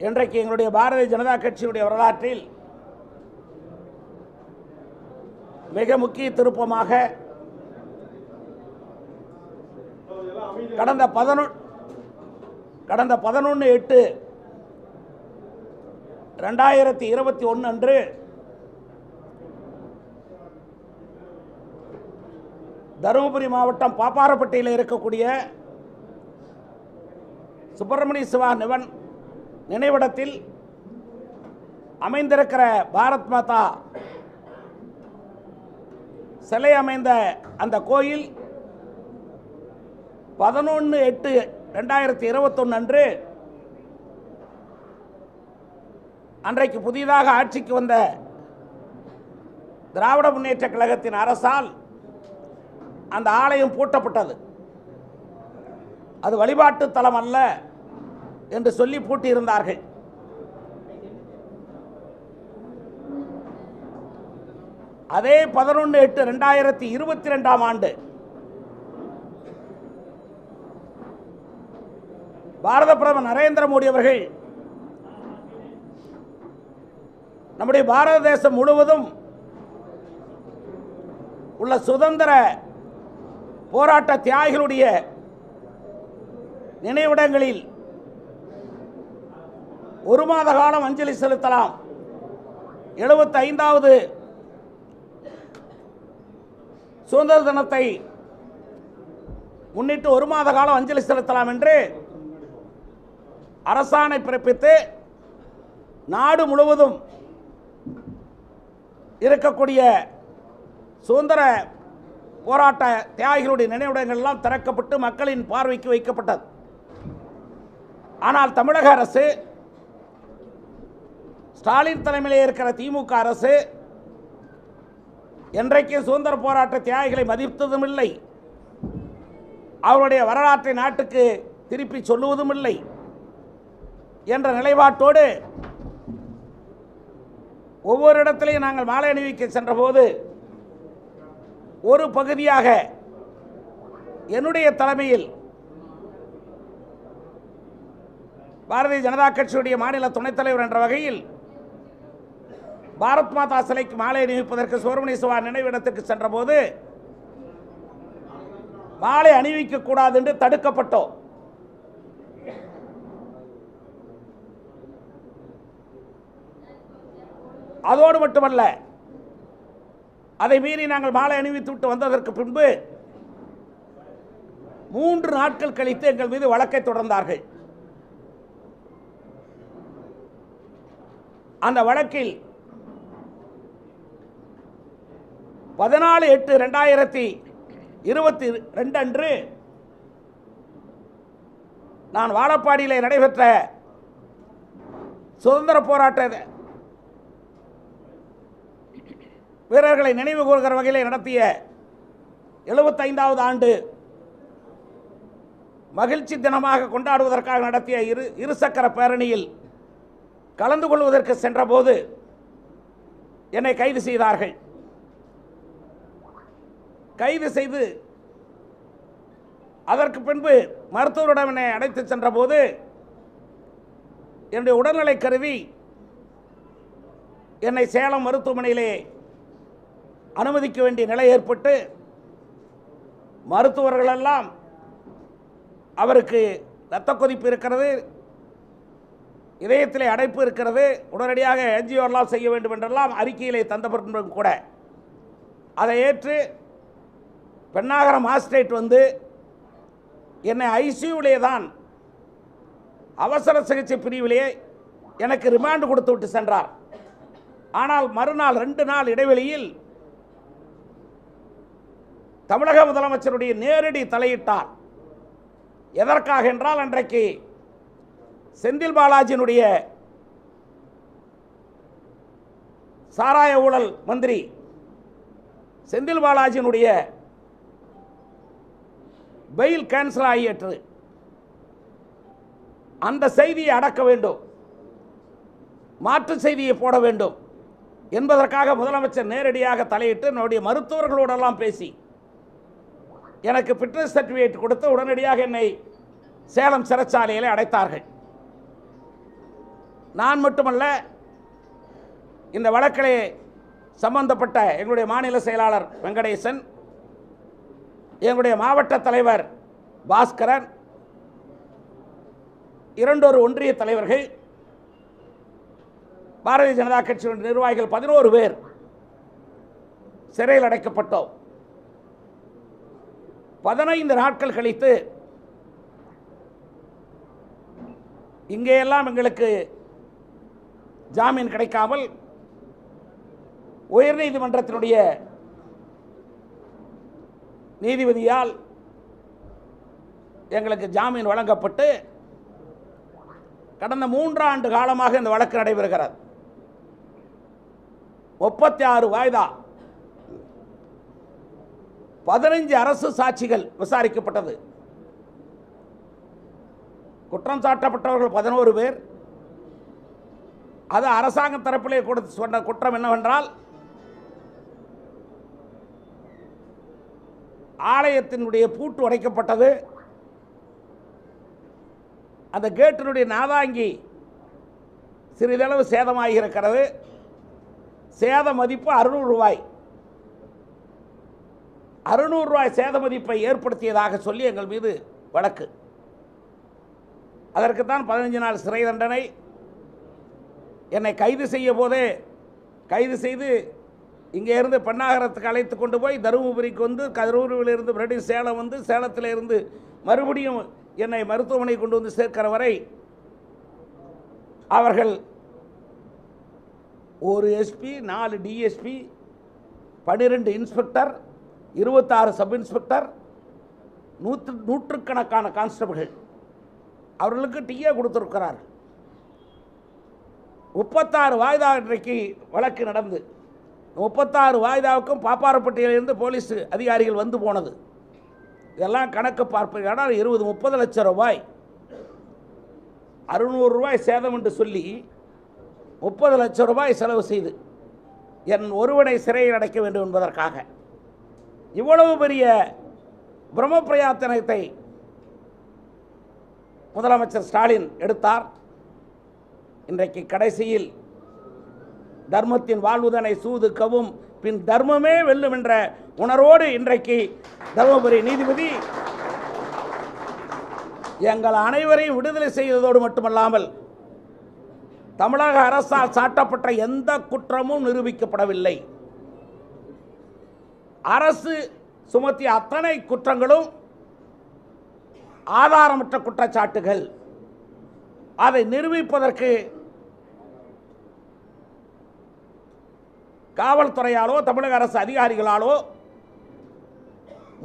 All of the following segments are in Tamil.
இன்றைக்கு எங்களுடைய பாரதிய ஜனதா கட்சியுடைய வரலாற்றில் மிக முக்கிய திருப்பமாக கடந்த பதினொன்று கடந்த பதினொன்று எட்டு ரெண்டாயிரத்தி இருபத்தி ஒன்று அன்று தருமபுரி மாவட்டம் பாப்பாரப்பட்டியில் இருக்கக்கூடிய சுப்பிரமணிய சிவா நிவன் நினைவிடத்தில் அமைந்திருக்கிற பாரத் மாதா சிலை அமைந்த அந்த கோயில் பதினொன்று எட்டு ரெண்டாயிரத்தி இருபத்தொன்று அன்று அன்றைக்கு புதிதாக ஆட்சிக்கு வந்த திராவிட முன்னேற்ற கழகத்தின் அரசால் அந்த ஆலயம் பூட்டப்பட்டது. அது வழிபாட்டு தலம் அல்ல. என்று சொல்லி பூட்டியிருந்தார்கள். அதே பதினொன்று எட்டு ரெண்டாயிரத்தி இருபத்தி ரெண்டாம் ஆண்டு பாரத பிரதமர் நரேந்திர மோடி அவர்கள் நம்முடைய பாரத தேசம் முழுவதும் உள்ள சுதந்திர போராட்ட தியாகிகளுடைய நினைவிடங்களில் ஒரு மாத காலம் அஞ்சலி செலுத்தலாம். எழுபத்தி ஐந்தாவது சுதந்திர தினத்தை முன்னிட்டு ஒரு மாத காலம் அஞ்சலி செலுத்தலாம் என்று அரசாணை பிறப்பித்து நாடு முழுவதும் இருக்கக்கூடிய சுதந்திர போராட்ட தியாகிகளுடைய நினைவிடங்கள் எல்லாம் திறக்கப்பட்டு மக்களின் பார்வைக்கு வைக்கப்பட்டது. ஆனால் தமிழக அரசு ஸ்டாலின் தலைமையில் இருக்கிற திமுக அரசு என்றைக்கு சுதந்திர போராட்ட தியாகிகளை மதித்ததும் இல்லை அவருடைய வரலாற்றை நாட்டுக்கு திருப்பி சொல்லுவதும் இல்லை என்ற நிலைப்பாட்டோடு ஒவ்வொரு இடத்திலையும் நாங்கள் மாலை அணிவிக்க சென்றபோது ஒரு பகுதியாக என்னுடைய தலைமையில் பாரதிய ஜனதா கட்சியுடைய மாநில துணைத் தலைவர் என்ற வகையில் பாரத் மாதா சிலைக்கு மாலை அணிவிப்பதற்கு சுப்பிரமணிய சிவா நினைவிடத்திற்கு சென்றபோது மாலை அணிவிக்க கூடாது என்று தடுக்கப்பட்டோம். அதோடு மட்டுமல்ல அதை மீறி நாங்கள் மாலை அணிவித்து விட்டு வந்ததற்கு பின்பு மூன்று நாட்கள் கழித்து எங்கள் மீது வழக்கை தொடர்ந்தார்கள். அந்த வழக்கில் பதினாலு எட்டு ரெண்டாயிரத்தி இருபத்தி ரெண்டு அன்று நான் வாழப்பாடியில் நடைபெற்ற சுதந்திர போராட்ட வீரர்களை நினைவு கூறுகிற வகையில் நடத்திய எழுபத்தைந்தாவது ஆண்டு மகிழ்ச்சி தினமாக கொண்டாடுவதற்காக நடத்திய இரு இருசக்கர பேரணியில் கலந்து கொள்வதற்கு சென்றபோது என்னை கைது செய்தார்கள். கைது செய்து அதற்கு பின்பு மருத்துவரிடம் என்னை அழைத்து சென்றபோது என்னுடைய உடல்நிலை கருவி என்னை சேலம் மருத்துவமனையிலே அனுமதிக்க வேண்டிய நிலை ஏற்பட்டு மருத்துவர்களெல்லாம் அவருக்கு இரத்த கொதிப்பு இருக்கிறது இதயத்திலே அடைப்பு இருக்கிறது உடனடியாக என்ஜிஓ செய்ய வேண்டும் என்றெல்லாம் அறிக்கையிலே தந்த கூட. அதை ஏற்று பெண்ணாகரம் மாஸ்டேட் வந்து என்னை ஐசியூவிலே தான் அவசர சிகிச்சை பிரிவிலே எனக்கு ரிமாண்டு கொடுத்து விட்டு சென்றார். ஆனால் மறுநாள் ரெண்டு நாள் இடைவெளியில் தமிழக முதலமைச்சருடைய நேரடி தலையிட்டார். எதற்காக என்றால் அன்றைக்கு செந்தில் பாலாஜியினுடைய சாராய ஊழல் மந்திரி செந்தில் பாலாஜியினுடைய பெயில் கேன்சல் ஆகியற்று அந்த செய்தியை அடக்க வேண்டும். மாற்று செய்தியை போட வேண்டும். என்பதற்காக முதலமைச்சர் நேரடியாக தலையிட்டு என்னுடைய மருத்துவர்களோடெல்லாம் பேசி எனக்கு ஃபிட்னஸ் சர்டிஃபிகேட் கொடுத்து உடனடியாக என்னை சேலம் சிறைச்சாலையில் அடைத்தார்கள். நான் மட்டுமல்ல இந்த வழக்கிலே சம்பந்தப்பட்ட எங்களுடைய மாநில செயலாளர் வெங்கடேசன் எங்களுடைய மாவட்ட தலைவர் பாஸ்கரன் இரண்டொரு ஒன்றிய தலைவர்கள் பாரதிய ஜனதா கட்சியின் நிர்வாகிகள் பதினோரு பேர் சிறையில் அடைக்கப்பட்டோம். பதினைந்து நாட்கள் கழித்து இங்கேயெல்லாம் எங்களுக்கு ஜாமீன் கிடைக்காமல் உயர்நீதிமன்றத்தினுடைய நீதிபதியால் எங்களுக்கு ஜாமீன் வழங்கப்பட்டு கடந்த மூன்றாண்டு காலமாக இந்த வழக்கு நடைபெறுகிறது. முப்பத்தி ஆறு வாய்தா பதினைஞ்சு அரசு சாட்சிகள் விசாரிக்கப்பட்டது. குற்றம் சாட்டப்பட்டவர்கள் பதினோரு பேர். அது அரசாங்க தரப்பிலே கொடுத்து சொன்ன குற்றம் என்னவென்றால் ஆலயத்தினுடைய பூட்டு உடைக்கப்பட்டது. அந்த கேட்டினுடைய நாதாங்கி சிறிதளவு சேதமாகி இருக்கிறது சேத மதிப்பு அறுநூறு ரூபாய். அறுநூறு ரூபாய் சேத மதிப்பை ஏற்படுத்தியதாக சொல்லி எங்கள் மீது வழக்கு. அதற்குத்தான் பதினஞ்சு நாள் சிறை தண்டனை. என்னை கைது செய்ய போதே கைது செய்து இங்கே இருந்து பெண்ணாகரத்துக்கு அழைத்து கொண்டு போய் தருமபுரிக்கு வந்து கரூரிலிருந்து மறுபடியும் சேலம் வந்து சேலத்தில் இருந்து மறுபடியும் என்னை மருத்துவமனை கொண்டு வந்து சேர்க்கிற வரை அவர்கள் ஒரு எஸ்பி நாலு டிஎஸ்பி பன்னிரெண்டு இன்ஸ்பெக்டர் இருபத்தாறு சப் இன்ஸ்பெக்டர் நூற்று நூற்றுக்கணக்கான கான்ஸ்டபிள்கள். அவர்களுக்கு டீயே கொடுத்துருக்கிறார்கள். முப்பத்தாறு வாய்தா இன்றைக்கு வழக்கு நடந்து. முப்பத்தாறு வாய்தாவுக்கும் பாப்பாரப்பட்டியிலிருந்து போலீஸ் அதிகாரிகள் வந்து போனது. இதெல்லாம் கணக்கு பார்ப்பீர்கள் இருபது முப்பது லட்சம் ரூபாய். அறுநூறு ரூபாய் சேதம் என்று சொல்லி முப்பது லட்சம் ரூபாய் செலவு செய்து என் ஒருவனை சிறையில் அடைக்க வேண்டும் என்பதற்காக. இவ்வளவு பெரிய பிரம்ம பிரயாத்தனத்தை முதலமைச்சர் ஸ்டாலின் எடுத்தார். இன்றைக்கு கடைசியில் தர்மத்தின் வாழ்வுதனை சூதுக்கவும். பின் தர்மமே வெல்லும் என்ற உணர்வோடு இன்றைக்கு தர்மபுரி நீதிபதி எங்கள் அனைவரையும் விடுதலை செய்ததோடு மட்டுமல்லாமல் தமிழக அரசால் சாட்டப்பட்ட எந்த குற்றமும் நிரூபிக்கப்படவில்லை. அரசு சுமத்திய அத்தனை குற்றங்களும் ஆதாரமற்ற குற்றச்சாட்டுகள். அதை நிரூபிப்பதற்கு காவல்துறையாலோ தமிழக அரசு அதிகாரிகளாலோ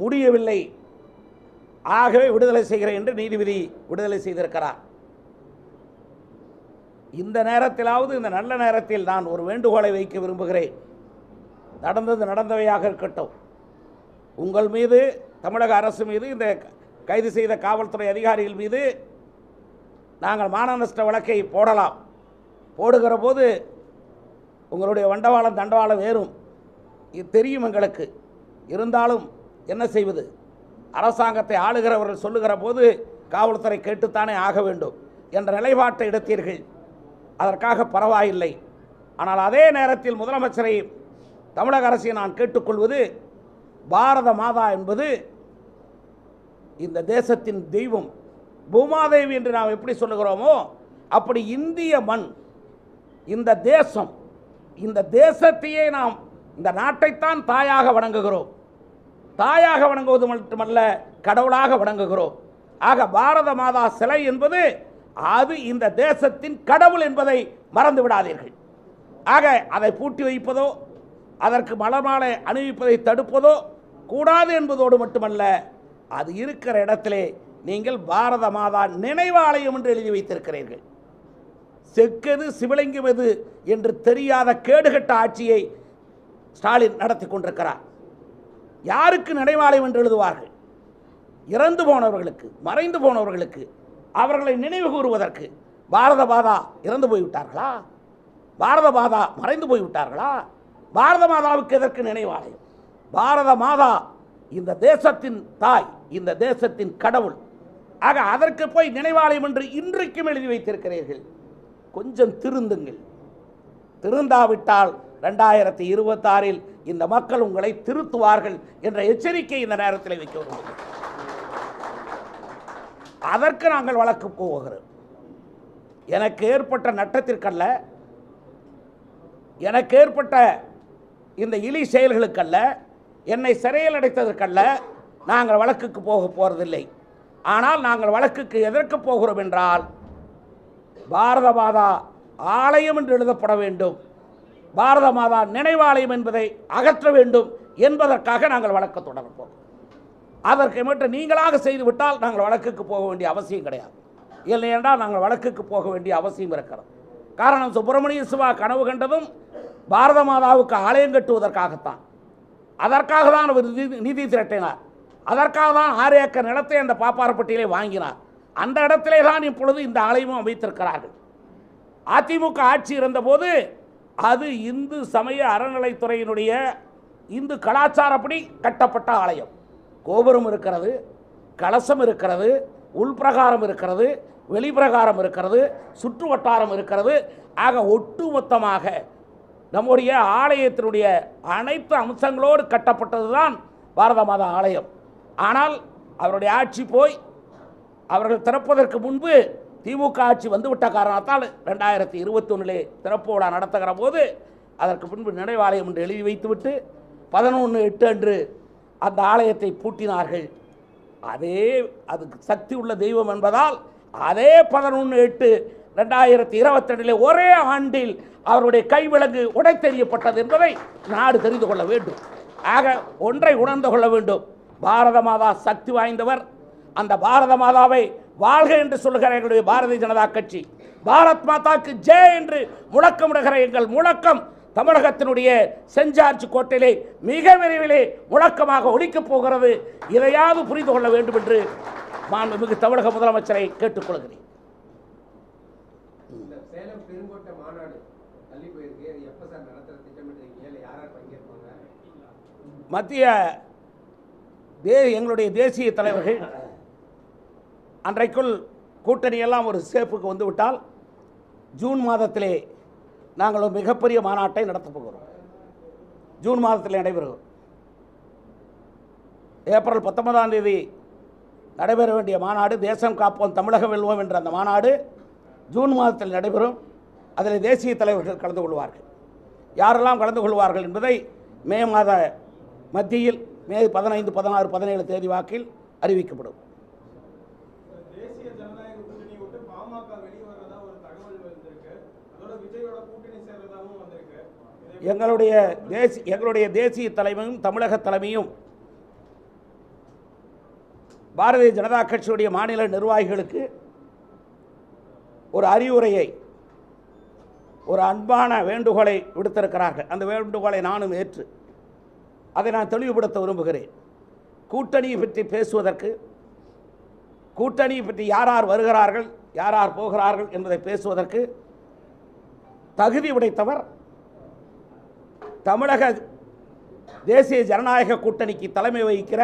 முடியவில்லை. ஆகவே விடுதலை செய்கிறேன் என்று நீதிபதி விடுதலை செய்திருக்கிறார். இந்த நேரத்திலாவது இந்த நல்ல நேரத்தில் நான் ஒரு வேண்டுகோளை வைக்க விரும்புகிறேன். நடந்தது நடந்தவையாக இருக்கட்டும். உங்கள் மீது தமிழக அரசு மீது இந்த கைது செய்த காவல்துறை அதிகாரிகள் மீது நாங்கள் மான நஷ்ட வழக்கை போடலாம். போடுகிற போது உங்களுடைய வண்டவாளம் தண்டவாளம் வேறும் இது தெரியும் எங்களுக்கு. இருந்தாலும் என்ன செய்வது? அரசாங்கத்தை ஆளுகிறவர்கள் சொல்லுகிற போது காவல்துறை கேட்டுத்தானே ஆக வேண்டும் என்ற நிலைப்பாட்டை எடுத்தீர்கள். அதற்காக பரவாயில்லை. ஆனால் அதே நேரத்தில் முதலமைச்சரை தமிழக அரசை நான் கேட்டுக்கொள்வது பாரத மாதா என்பது இந்த தேசத்தின் தெய்வம். பூமாதேவி என்று நாம் எப்படி சொல்லுகிறோமோ அப்படி இந்திய மண் இந்த தேசம் இந்த தேசத்தையே நாம் இந்த நாட்டைத்தான் தாயாக வணங்குகிறோம். தாயாக வணங்குவது மட்டுமல்ல கடவுளாக வணங்குகிறோம். ஆக பாரத மாதா சிலை என்பது அது இந்த தேசத்தின் கடவுள் என்பதை மறந்து விடாதீர்கள். ஆக அதை பூட்டி வைப்பதோ அதற்கு மலர்மாலை அணிவிப்பதை தடுப்பதோ கூடாது என்பதோடு மட்டுமல்ல அது இருக்கிற இடத்திலே நீங்கள் பாரத மாதா நினைவாலயம் என்று எழுதி வைத்திருக்கிறீர்கள். செக்கது சிவலிங்கம் என்று தெரியாத கேடுகட்ட ஆட்சியை ஸ்டாலின் நடத்தி கொண்டிருக்கிறார். யாருக்கு நினைவாலயம் என்று எழுதுவார்கள்? இறந்து போனவர்களுக்கு மறைந்து போனவர்களுக்கு அவர்களை நினைவு கூறுவதற்கு பாரத மாதா இறந்து போய்விட்டார்களா? பாரத மாதா மறைந்து போய்விட்டார்களா? பாரத மாதாவுக்கு எதற்கு நினைவாலயம்? பாரத மாதா இந்த தேசத்தின் தாய் இந்த தேசத்தின் கடவுள். ஆக அதற்கு போய் நினைவாலயம் என்று இன்றைக்கும் எழுதி வைத்திருக்கிறீர்கள். கொஞ்சம் திருந்துங்கள். திருந்தாவிட்டால் ரெண்டாயிரத்தி இருபத்தாறில் இந்த மக்கள் உங்களை திருத்துவார்கள் என்ற எச்சரிக்கை இந்த நேரத்தில் வைக்க விரும்புகிறேன் அதற்கு நாங்கள் வழக்கு போகிறோம் எனக்கு ஏற்பட்ட நட்டத்திற்கல்ல எனக்கு ஏற்பட்ட இந்த இழி செயல்களுக்கல்ல என்னை சிறையில் அடைத்ததற்கல்ல நாங்கள் வழக்குக்கு போக போகிறதில்லை ஆனால் நாங்கள் வழக்குக்கு எதற்கு போகிறோம் என்றால் பாரத மாதா ஆலயம் என்று எழுதப்பட வேண்டும். பாரத மாதா நினைவாலயம் என்பதை அகற்ற வேண்டும் என்பதற்காக நாங்கள் வழக்கு தொடரப்போம் அதற்கு மட்டும் நீங்களாக செய்துவிட்டால் நாங்கள் வழக்குக்கு போக வேண்டிய அவசியம் கிடையாது. இல்லை என்றால் நாங்கள் வழக்குக்கு போக வேண்டிய அவசியம் இருக்கிறது. காரணம் சுப்பிரமணிய சிவா கனவு கண்டதும் பாரத மாதாவுக்கு ஆலயம் கட்டுவதற்காகத்தான். அதற்காக தான் அவர் நிதி நிதி திரட்டினார். அதற்காக தான் ஆறு ஏக்கர் நிலத்தை அந்த பாப்பாரப்பட்டியிலே வாங்கினார். அந்த இடத்திலே தான் இப்பொழுது இந்த ஆலயமும் அமைத்திருக்கிறார்கள். அதிமுக ஆட்சி இருந்தபோது அது இந்து சமய அறநிலைத்துறையினுடைய இந்து கலாச்சாரப்படி கட்டப்பட்ட ஆலயம். கோபுரம் இருக்கிறது கலசம் இருக்கிறது உள்பிரகாரம் இருக்கிறது வெளிப்பிரகாரம் இருக்கிறது சுற்று வட்டாரம் இருக்கிறது. ஆக ஒட்டுமொத்தமாக நம்முடைய ஆலயத்தினுடைய அனைத்து அம்சங்களோடு கட்டப்பட்டது தான் பாரத மாதா ஆலயம். ஆனால் அவருடைய ஆட்சி போய் அவர்கள் திறப்பதற்கு முன்பு திமுக ஆட்சி வந்துவிட்ட காரணத்தால் ரெண்டாயிரத்தி இருபத்தொன்னிலே திறப்பு விழா நடத்துகிற போது அதற்கு பின்பு நினைவாலயம் என்று எழுதி வைத்துவிட்டு பதினொன்று எட்டு அன்று அந்த ஆலயத்தை பூட்டினார்கள். அதே அதுக்கு சக்தி உள்ள தெய்வம் என்பதால் அதே பதினொன்று எட்டு ரெண்டாயிரத்தி இருபத்தெண்டிலே ஒரே ஆண்டில் அவருடைய கைவிலங்கு உடைத்தெறியப்பட்டது என்பதை நாடு தெரிந்து கொள்ள வேண்டும். ஆக ஒன்றை உணர்ந்து கொள்ள வேண்டும். பாரத மாதா சக்தி வாய்ந்தவர் அந்த பாரத மாதாவை வாழ்க என்று சொல்லுகிற எங்களுடைய பாரதிய ஜனதா கட்சி. பாரத் மாதாக்கு ஜெய் என்று முழக்கமிடுகிற எங்கள் முழக்கம் தமிழகத்தினுடைய செஞ்சார்ஜ் கோட்டையிலே மிக விரைவிலே முழக்கமாக ஒலிக்கப் போகிறது. இதையாவது புரிந்து கொள்ள வேண்டும் என்று மாண்புமிகு தமிழக முதலமைச்சரை கேட்டுக்கொள்கிறேன். மத்திய தே எங்களுடைய தேசிய தலைவர்கள் அன்றைக்குள் கூட்டணியெல்லாம் ஒரு சேஃபுக்கு வந்துவிட்டால் ஜூன் மாதத்திலே நாங்கள் ஒரு மிகப்பெரிய மாநாட்டை நடத்தப் போகிறோம். ஜூன் மாதத்தில் நடைபெறும். ஏப்ரல் பத்தொன்பதாம் தேதி நடைபெற வேண்டிய மாநாடு தேசம் காப்போம் தமிழகம் வெல்வோம் என்ற அந்த மாநாடு ஜூன் மாதத்தில் நடைபெறும். அதில் தேசிய தலைவர்கள் கலந்து கொள்வார்கள். யாரெல்லாம் கலந்து கொள்வார்கள் என்பதை மே மாத மத்தியில் மே பதினைந்து பதினாறு பதினேழு தேதி வாக்கில் அறிவிக்கப்படும் தேசிய ஜனநாயக கூட்டணி விட்டு பாமக வெளியே வர்றதா ஒரு தகவல் வந்திருக்கு அதோட விஜயோட கூட்டணி சேர்றதாவும் வந்திருக்கு இதை எங்களுடைய தேசி எங்களுடைய தேசிய தலைமையும் தமிழக தலைமையும் பாரதிய ஜனதா கட்சியுடைய மாநில நிர்வாகிகளுக்கு ஒரு அறிவுரையை ஒரு அன்பான வேண்டுகோளை விடுத்திருக்கிறார்கள். அந்த வேண்டுகோளை நானும் ஏற்று அதை நான் தெளிவுபடுத்த விரும்புகிறேன். கூட்டணியை பற்றி பேசுவதற்கு கூட்டணியை பற்றி யார் யார் வருகிறார்கள் யார் யார் போகிறார்கள் என்பதை பேசுவதற்கு தகுதி உடைத்தவர் தமிழக தேசிய ஜனநாயக கூட்டணிக்கு தலைமை வகிக்கிற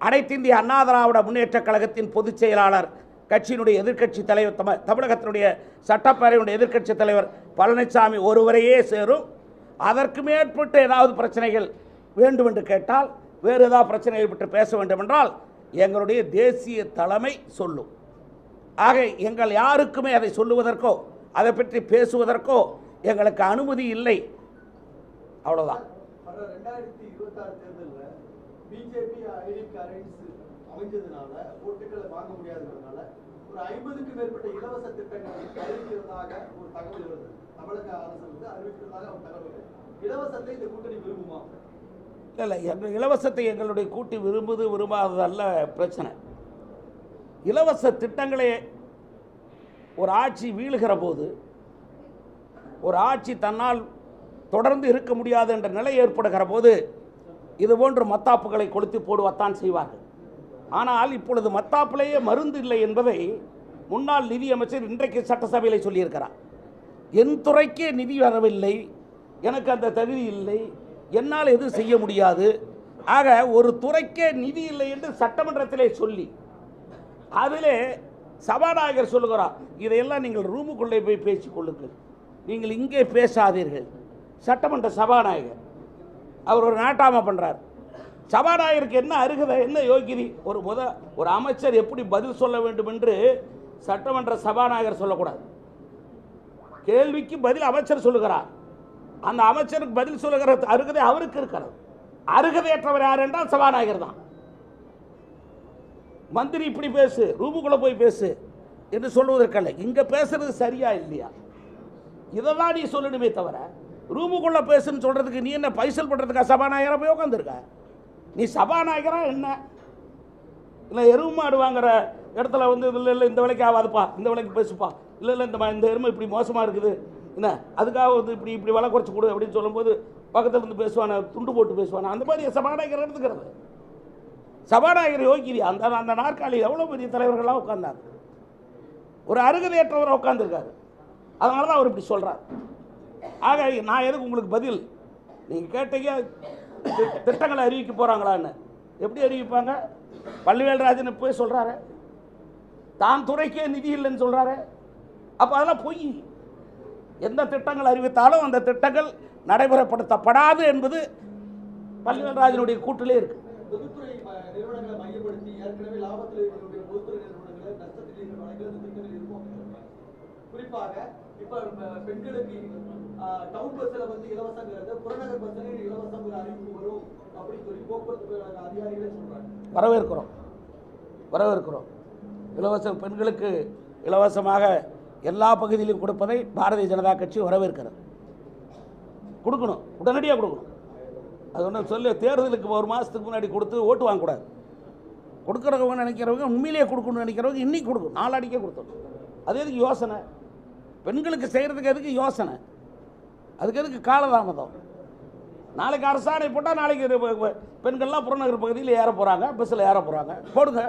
அனைத்திந்திய அண்ணா திராவிட முன்னேற்றக் கழகத்தின் பொதுச் செயலாளர் கட்சியினுடைய எதிர்க்கட்சி தலைவர் தம தமிழகத்தினுடைய சட்டப்பேரவையினுடைய எதிர்க்கட்சி தலைவர் பழனிசாமி ஒருவரையே சேரும். அதற்கு மேற்பட்டு ஏதாவது பிரச்சனைகள் வேண்டும் என்று கேட்டால் வேறு ஏதாவது பிரச்சனைகள் பற்றி பேச வேண்டும் என்றால் எங்களுடைய தேசிய தலைமை சொல்லும். ஆக எங்கள் யாருக்குமே அதை சொல்லுவதற்கோ அதை பற்றி பேசுவதற்கோ எங்களுக்கு அனுமதி இல்லை. அவ்வளோதான் இல்லை இல்லை இலவசத்தை எங்களுடைய கூட்டி விரும்புது விரும்பாதது அல்ல பிரச்சனை. இலவச திட்டங்களே ஒரு ஆட்சி வீழுகிற போது ஒரு ஆட்சி தன்னால் தொடர்ந்து இருக்க முடியாது என்ற நிலை ஏற்படுகிற போது இதுபோன்று மத்தாப்புகளை கொளுத்தி போடுவத்தான் செய்வார்கள். ஆனால் இப்பொழுது மத்தாப்பிலேயே மருந்து இல்லை என்பதை முன்னாள் நிதியமைச்சர் இன்றைக்கு சட்டசபையில் சொல்லியிருக்கிறார். என் துறைக்கே நிதி வரவில்லை எனக்கு அந்த தகுதி இல்லை என்னால் எதுவும் செய்ய முடியாது. ஆக ஒரு துறைக்கே நிதி இல்லை என்று சட்டமன்றத்திலே சொல்லி அதிலே சபாநாயகர் சொல்லுகிறார் இதையெல்லாம் நீங்கள் ரூமுக்குள்ளே போய் பேசிக்கொள்ளுங்கள் நீங்கள் இங்கே பேசாதீர்கள். சட்டமன்ற சபாநாயகர். அவர் ஒரு நாட்டாம பண்ணுறார் சபாநாயகருக்கு என்ன அருகதை என்ன யோகிதி? ஒரு முத ஒரு அமைச்சர் எப்படி பதில் சொல்ல வேண்டும் என்று சட்டமன்ற சபாநாயகர் சொல்லக்கூடாது. கேள்விக்கு பதில் அமைச்சர் சொல்லுகிறார். அந்த அமைச்சருக்கு பதில் சொல்லுகிற அருகதை அவருக்கு இருக்கிறது. அருகதையற்றவர் யார் என்றால் சபாநாயகர் தான். மந்திரி இப்படி பேசு ரூமுக்குள்ள போய் பேசு என்று சொல்வதற்கல்ல இங்கே பேசுறது சரியா இல்லையா? இதை தான் நீ சொல்லணுமே தவிர ரூமுக்குள்ள பேசுன்னு சொல்றதுக்கு நீ என்ன பைசல் பண்ணுறதுக்கா சபாநாயகராக போய் உட்காந்துருக்க நீ சபாநாயகரா என்ன? இல்லை எருவு மாடு வாங்குற இடத்துல வந்து இல்லை இல்லை இந்த விலைக்கு ஆகாதுப்பா இந்த விலைக்கு பேசுப்பா. இல்லை இல்லை இந்த இந்த எருமை இப்படி மோசமாக இருக்குது. என்ன? அதுக்காக வந்து இப்படி இப்படி விலை குறைச்சி கொடு அப்படின்னு சொல்லும்போது பக்கத்தில் இருந்து பேசுவானே? துண்டு போட்டு பேசுவானே? அந்த மாதிரி சபாநாயகர் எடுத்துக்கிறது சபாநாயகர் யோகிரி அந்த அந்த நாற்காலி எவ்வளோ பெரிய தலைவர்களாக உட்கார்ந்தாங்க ஒரு அருகதையற்றவர் உட்காந்துருக்காரு அதனால தான் அவர் இப்படி சொல்கிறார் ஆக நான் எதுக்கு உங்களுக்கு பதில்? நீங்கள் கேட்டீங்க திட்டங்களை அறிவிக்க போகிறாங்களான்னு எப்படி அறிவிப்பாங்க? பள்ளிவேல்ராஜன் போய் சொல்கிறாரு தான் துறைக்கே நிதி இல்லைன்னு சொல்கிறாரு அப்போ அதெல்லாம் பொய் எந்த திட்டங்கள் அறிவித்தாலும் அந்த திட்டங்கள் நடைமுறைப்படுத்தப்படாது என்பது பள்ளிவேல்ராஜனுடைய கூட்டிலே இருக்கு. குறிப்பாக பெண்களுக்கு டவுன் பஸ்ல வந்து இலவசங்கிறது புறநகர் பஸ்ல இலவசங்கிற அறிவிப்பு வரும் அப்படின்னு சொல்லி போக்குவரத்து அதிகாரிகளே சொல்றாங்க. வரவேற்கிறோம். வரவேற்கிறோம். இலவச பெண்களுக்கு இலவசமாக எல்லா பகுதியிலும் கொடுப்பதை பாரதிய ஜனதா கட்சி வரவேற்கிறது. கொடுக்கணும். உடனடியாக கொடுக்கணும். அது ஒன்றும் சொல்லி தேர்தலுக்கு ஒரு மாதத்துக்கு முன்னாடி கொடுத்து ஓட்டு வாங்கக்கூடாது. கொடுக்குறவங்க நினைக்கிறவங்க உண்மையிலேயே கொடுக்கணும்னு நினைக்கிறவங்க இன்னைக்கு கொடுக்கணும். நாளாடிக்கே கொடுத்தோம். அது எதுக்கு யோசனை? பெண்களுக்கு செய்கிறதுக்கு எதுக்கு யோசனை? அதுக்கு எதுக்கு காலதாமதம்? நாளைக்கு அரசாணை போட்டால் நாளைக்கு பெண்கள்லாம் புறநகர் பகுதியில் ஏற போகிறாங்க பஸ்ஸில் ஏற போகிறாங்க போடுங்க.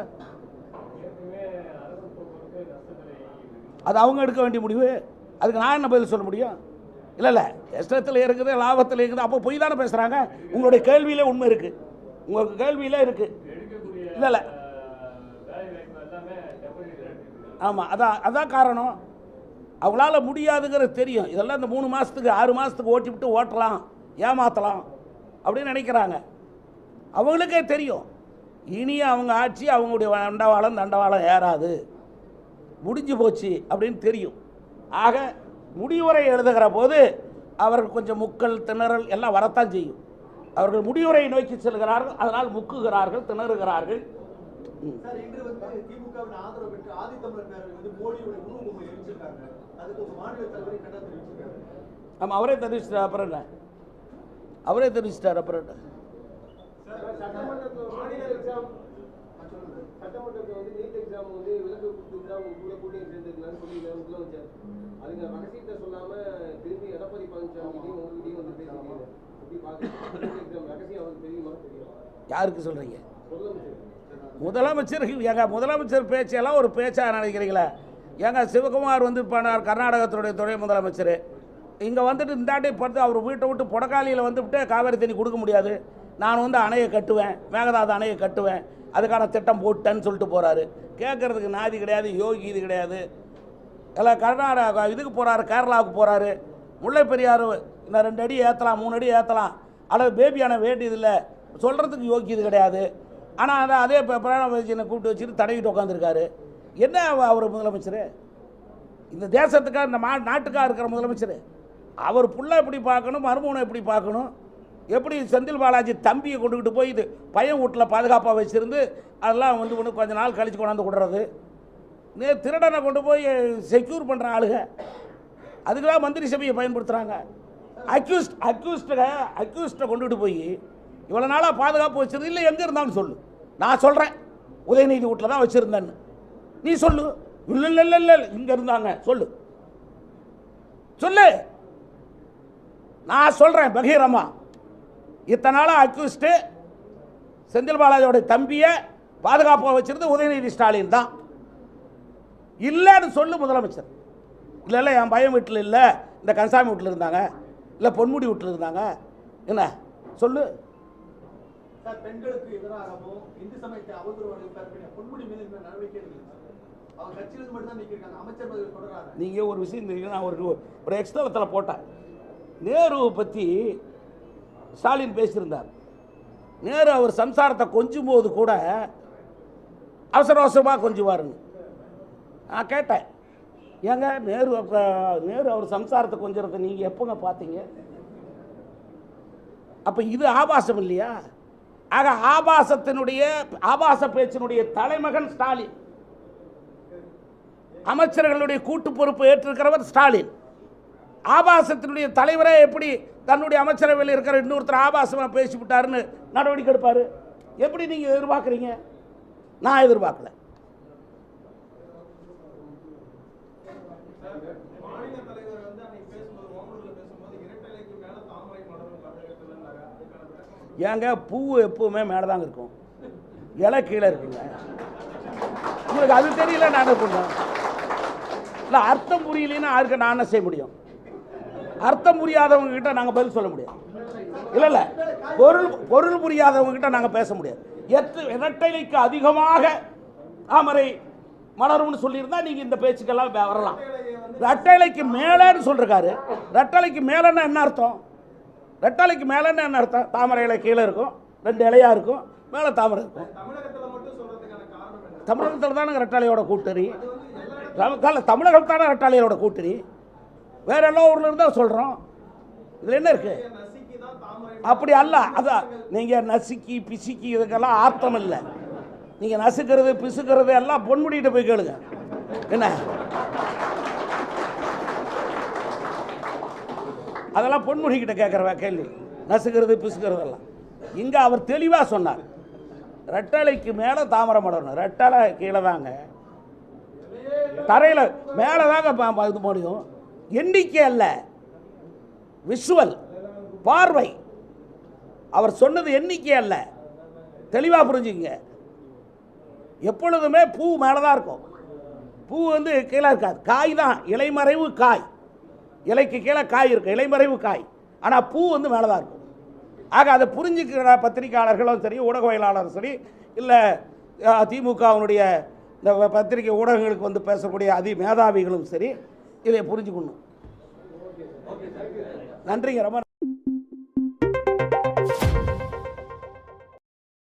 அது அவங்க எடுக்க வேண்டிய முடிவு. அதுக்கு நான் என்ன பதில் சொல்ல முடியும்? இல்லை இல்லை. நஷ்டத்தில் இருக்குது லாபத்தில் இருக்குது. அப்போ பொய் தானே பேசுகிறாங்க உங்களுடைய கேள்வியிலே உண்மை இருக்குது உங்களுக்கு கேள்வியிலே இருக்குது இல்லை இல்லை. ஆமாம் அதான் அதான் காரணம். அவங்களால முடியாதுங்கிறது தெரியும். இதெல்லாம் இந்த மூணு மாதத்துக்கு ஆறு மாதத்துக்கு ஓட்டி விட்டு ஓட்டலாம் ஏமாற்றலாம் அப்படின்னு நினைக்கிறாங்க. அவங்களுக்கே தெரியும். இனி அவங்க ஆட்சி அவங்களுடைய தண்டவாளம் தண்டவாளம் ஏறாது. முடிஞ்சு போச்சு அப்படின்னு தெரியும். ஆக முடிவுரை எழுதுகிற போது அவர்கள் கொஞ்சம் முக்கல் திணறல் எல்லாம் வரத்தான் செய்யும். அவர்கள் முடிவுரை நோக்கி செல்கிறார்கள் அதனால் முக்குகிறார்கள் திணறுகிறார்கள். திமுகவின் ஆதரவு பெற்று ஆதித்தமிழர் பேரவை வந்து மோடியுடைய எரிச்சிருக்காங்க ஆமாம் அவரே தெரிவிச்சிட்டார் அப்புறம் என்ன? அவரே தெரிவிச்சிட்டார் அப்புறம் என்ன? யாருக்கு சொல்கிறீங்க முதலமைச்சர் முதலமைச்சர் எங்க முதலமைச்சர் பேச்செல்லாம் ஒரு பேச்சாக நினைக்கிறீங்களா? ஏங்க சிவகுமார் வந்து இப்போ கர்நாடகத்தினுடைய துணை முதலமைச்சர். இங்கே வந்துட்டு இந்தாட்டி பார்த்து அவர் வீட்டை விட்டு புடக்காலியில் வந்துவிட்டு காவேரி தண்ணி கொடுக்க முடியாது. நான் வந்து அணையை கட்டுவேன். மேகதாது அணையை கட்டுவேன். அதுக்கான திட்டம் போட்டேன்னு சொல்லிட்டு போகிறாரு கேட்கறதுக்கு நாதி கிடையாது யோகி இது கிடையாது. எல்லாம் கர்நாடகா இதுக்கு போகிறாரு கேரளாவுக்கு போகிறாரு முல்லை பெரியார் இன்னும் ரெண்டு அடி ஏற்றலாம் மூணு அடி ஏற்றலாம் அல்லது பேபி அணை வேண்டியதில்லை. சொல்கிறதுக்கு யோகி இது கிடையாது. ஆனால் அதை அதே இப்போ பிரணாப் கூப்பிட்டு வச்சுட்டு தடவிட்டு உட்காந்துருக்காரு என்ன அவர் முதலமைச்சர்? இந்த தேசத்துக்காக இந்த மா நாட்டுக்காக இருக்கிற முதலமைச்சர். அவர் புள்ள எப்படி பார்க்கணும் மருமகனை எப்படி பார்க்கணும்? எப்படி செந்தில் பாலாஜி தம்பியை கொண்டுக்கிட்டு போய் இது பையன் வீட்டில் பாதுகாப்பாக வச்சுருந்து அதெல்லாம் வந்து ஒன்று கொஞ்ச நாள் கழித்து கொண்டாந்து விடுறது நே திருடனை கொண்டு போய் செக்யூர் பண்ணுற ஆளுங்க அதுக்கெல்லாம் மந்திரி சபையை பயன்படுத்துகிறாங்க அக்யூஸ்ட் அக்யூஸ்டை அக்யூஸ்டை கொண்டுகிட்டு போய் இவ்வளோ நாளாக பாதுகாப்பு வச்சுருந்து இல்லை எங்கே இருந்தாலும் சொல்லு. நான் சொல்கிறேன் உதயநிதி வீட்டில் தான் வச்சுருந்தேன்னு. நீ சொல்லு. இல்லை இல்லை இல்லை இல்லை இங்கே இருந்தாங்க. சொல்லு. சொல்லு. நான் சொல்கிறேன் பகீரமா. இத்தனை நாளாக அக்யூஸ்டு செந்தில் பாலாஜியோட தம்பியை பாதுகாப்பாக வச்சிருந்து உதயநிதி ஸ்டாலின் தான். இல்லைன்னு சொல்லு முதலமைச்சர். இல்லை இல்லை என் பையன் வீட்டில் இல்லை. இந்த கன்சாமி வீட்டில் இருந்தாங்க. இல்லை பொன்முடி வீட்டில் இருந்தாங்க. என்ன? சொல்லு. பெண்களுக்கு எதிராகவும் இந்து சமயத்தை அவதூறு பொன்முடி மீது நடவடிக்கை நீங்கள் ஒரு விஷயம் தெரியுங்க நான் ஒரு ஒரு எக்ஸ்தலத்தில் போட்டேன். நேருவை பற்றி ஸ்டாலின் பேசியிருந்தார். நேரு அவர் சம்சாரத்தை கொஞ்சும் போது கூட அவசர அவசரமாக கொஞ்சுவாருன்னு. நான் கேட்டேன். ஏங்க நேரு நேரு அவர் சம்சாரத்தை கொஞ்சறதை நீங்கள் எப்போங்க பார்த்தீங்க? அப்போ இது ஆபாசம் இல்லையா? ஆக ஆபாசத்தினுடைய ஆபாச பேச்சினுடைய தலைமகன் ஸ்டாலின். அமைச்சர்களுடைய கூட்டு பொறுப்பு ஏற்றிருக்கிறவர் ஸ்டாலின். ஆபாசத்தினுடைய தலைவரே எப்படி தன்னுடைய அமைச்சரவையில் இருக்கிற இன்னொருத்தர் ஆபாசமாக பேசிவிட்டாருன்னு நடவடிக்கை எடுப்பார்? எப்படி நீங்கள் எதிர்பார்க்குறீங்க? நான் எதிர்பார்க்கல. ஏங்க பூ எப்பவுமே மேலே தாங்க இருக்கும். இலை கீழே இருக்குங்க. உங்களுக்கு அது தெரியல நான் என்ன பண்ணுவேன் இல்லை அர்த்தம் புரியலன்னா யாருக்கு நான் என்ன செய்ய முடியும்? அர்த்தம் புரியாதவங்க கிட்ட நாங்கள் பதில் சொல்ல முடியும் இல்லை இல்லை. பொருள் பொருள் புரியாதவங்க கிட்ட நாங்கள் பேச முடியாது. எத்து இரட்டைலைக்கு அதிகமாக தாமரை மலரும்னு சொல்லியிருந்தா நீங்கள் இந்த பேச்சுக்கெல்லாம் வரலாம். ரெட்டலைக்கு மேலேன்னு சொல்லிருக்காரு. ரெட்டலைக்கு மேலேன்னா என்ன அர்த்தம்? ரெட்டலைக்கு மேலேன்னா என்ன அர்த்தம்? தாமரை இலை கீழே இருக்கும் ரெண்டு இலையாக இருக்கும் மேலே தாமரை இருக்கும். தமிழகத்தில் தானே ரெட்டலையோட கூட்டணி. தமிழ் தமிழகம் தானே ரெட்டாளியரோட கூட்டணி. வேற எல்லா ஊர்ல இருந்தா சொல்கிறோம் இதில் என்ன இருக்கு? அப்படி அல்ல. அதான் நீங்கள் நசுக்கி பிசுக்கி இதுக்கெல்லாம் ஆர்த்தம் இல்லை. நீங்கள் நசுக்கிறது பிசுக்கிறது எல்லாம் பொன்முடிக்கிட்ட போய் கேளுங்க. என்ன? அதெல்லாம் பொன்முடிகிட்ட கேட்குறவா கேள்வி. நசுக்கிறது பிசுக்கிறதெல்லாம் இங்கே அவர் தெளிவாக சொன்னார். ரெட்டலைக்கு மேலே தாமரை மலரணும் ரெட்டலை கீழே தாங்க. தரையில் மேலே தாங்க இது முடியும் எண்ணிக்கை அல்ல. விஷுவல் பார்வை. அவர் சொன்னது எண்ணிக்கை அல்ல. தெளிவாக புரிஞ்சுக்கங்க. எப்பொழுதுமே பூ மேலே தான் இருக்கும். பூ வந்து கீழே இருக்காது. காய் தான். இலைமறைவு காய். இலைக்கு கீழே காய் இருக்கும். இலைமறைவு காய். ஆனால் பூ வந்து மேலே தான் இருக்கும். ஆக அதை புரிஞ்சுக்கிற பத்திரிகையாளர்களும் சரி ஊடகவியலாளரும் சரி இல்லை திமுகவினுடைய இந்த பத்திரிகை ஊடகங்களுக்கு வந்து பேசக்கூடிய அதி மேதாவிகளும் சரி இதை புரிஞ்சுக்கணும். நன்றிங்க ரொம்ப